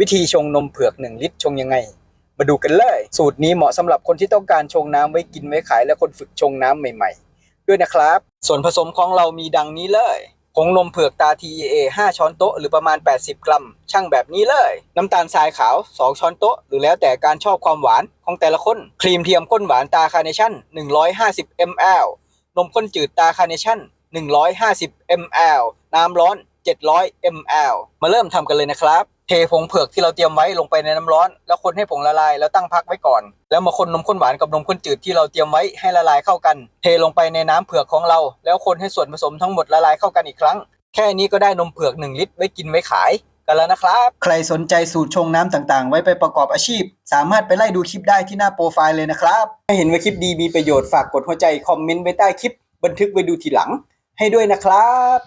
วิธีชงนมเผือก 1 ลิตรชงยังไง มาดูกันเลย สูตรนี้เหมาะสำหรับคนที่ต้องการชงน้ำไว้กินไว้ขาย และคนฝึกชงน้ำใหม่ ๆ ด้วยนะครับ ส่วนผสมของเรามีดังนี้เลยผงนมเผือกตา TEA 5 ช้อนโต๊ะหรือประมาณ 80 กรัม ช่างแบบนี้เลย น้ำตาลทรายขาว 2 ช้อนโต๊ะ หรือแล้วแต่การชอบความหวานของแต่ละคน ครีมเทียมข้นหวานตาคาร์เนชั่น 150 ml นมข้นจืดตาคาร์เนชั่น 150 ml น้ำร้อน 700 ml มาเริ่มทำกันเลยนะครับ เทผงเผือกที่เราเตรียมไว้ลงไปในน้ำร้อน แล้วคนให้ผงละลายแล้วตั้งพักไว้ก่อน แล้วมาคนนมข้นหวานกับนมข้นจืดที่เราเตรียมไว้ให้ละลายเข้ากัน เทลงไปในน้ำเผือกของเรา แล้วคนให้ส่วนผสมทั้งหมดละลายเข้ากันอีกครั้ง แค่นี้ก็ได้นมเผือก 1 ลิตรไว้กินไว้ขายกันแล้วนะครับ ใครสนใจสูตรชงน้ำต่างๆ ไว้ไปประกอบอาชีพ สามารถไปไล่ดูคลิปได้ที่หน้าโปรไฟล์เลยนะครับถ้าเห็นว่าคลิปดีมีประโยชน์ฝากกดหัวใจคอมเมนต์ไว้ใต้คลิป บันทึกไว้ดูทีหลัง ให้ด้วยนะครับ